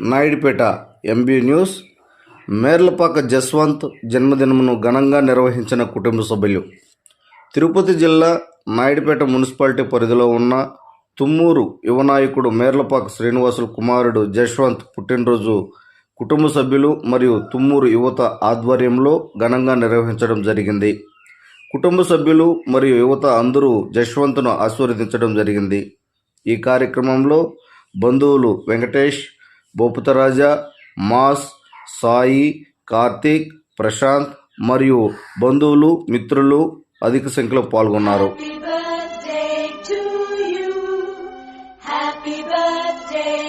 Naidupeta MB news. Merlapaka Jaswanth జన్మదినమును ఘనంగా నిర్వహించిన కుటుంబ సభ్యులు. తిరుపతి జిల్లా నాయుడుపేట మున్సిపాలిటీ పరిధిలో ఉన్న తుమ్మూరు యువ నాయకుడు మేర్లపాక శ్రీనివాసుల కుమారుడు జశ్వంత్ పుట్టినరోజు కుటుంబ సభ్యులు మరియు తుమ్మూరు యువత ఆధ్వర్యంలో ఘనంగా నిర్వహించడం జరిగింది. కుటుంబ సభ్యులు మరియు యువత అందరూ జశ్వంత్ను ఆశీర్వదించడం జరిగింది. ఈ కార్యక్రమంలో బంధువులు వెంకటేష్ భూపతరాజా మాస్ సాయి కార్తీక్ ప్రశాంత్ మరియు బంధువులు మిత్రులు అధిక సంఖ్యలో పాల్గొన్నారు. Happy birthday